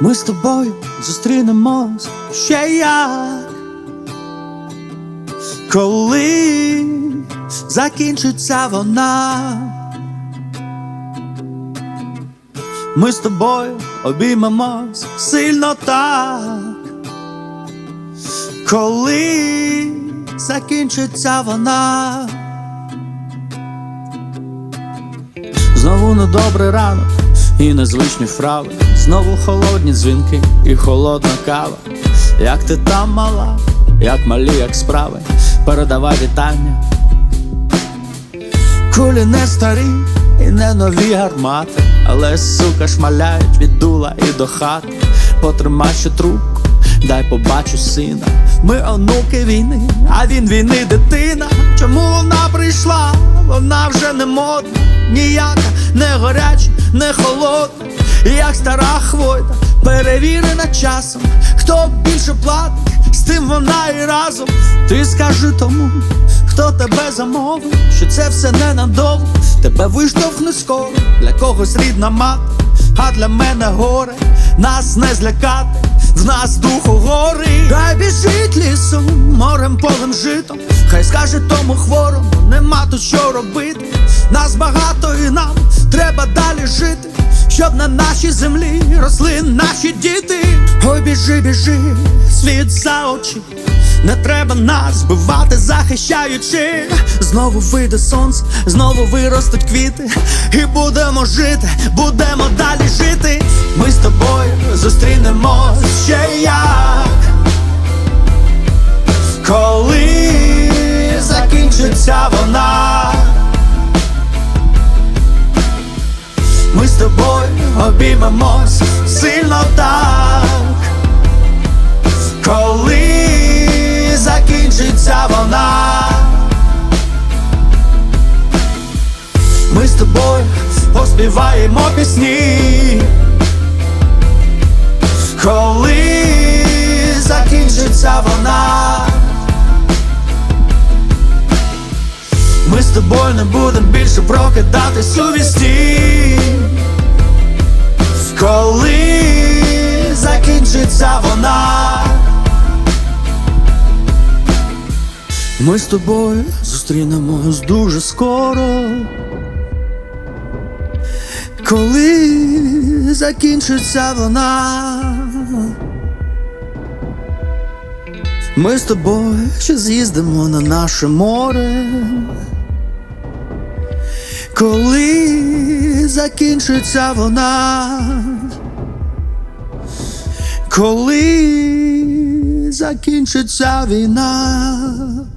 Ми з тобою зустрінемось ще як коли закінчиться вона. Ми з тобою обіймемось сильно так, коли закінчиться вона. Знову недобрий ранок і незвичні вправи, знову холодні дзвінки і холодна кава. Як ти там мала, як малі, як справи, передавай вітання. Кулі не старі і не нові гармати, але сука шмаляють від дула і до хати. Потримай ще трубку, дай побачу сина. Ми онуки війни, а він війни дитина. Чому вона прийшла? Вона вже не модна, ніяка, не горяча, не холодна. Як стара хвойда, перевірена часом, хто більше платить, з тим вона і разом. Ти скажи тому, хто тебе замовив, що це все ненадовго, тебе виштовхне скоро, для когось рідна мати, а для мене горе, нас не злякати, в нас духу гори. Хай біжить лісом, морем, полем житом, хай скаже тому хворому, нема тут що робити. Нас багато і нам треба далі жити, щоб на нашій землі росли наші діти. Ой, біжи, біжи, світ за очі. Не треба нас збивати, захищаючи. Знову вийде сонце, знову виростуть квіти. І будемо жити, будемо далі жити. Ми з тобою ще як. Коли закінчиться вона. Ми з тобою обіймемось сильно так. Коли закінчиться вона, ми з тобою поспіваємо пісні. Закінчиться вона, ми з тобою не будемо більше прокидатись у. Коли закінчиться вона. Ми з тобою зустрінемось дуже скоро. Коли закінчиться вона. Ми з тобою ще з'їздимо на наше море. Коли закінчиться вона. Коли закінчиться війна.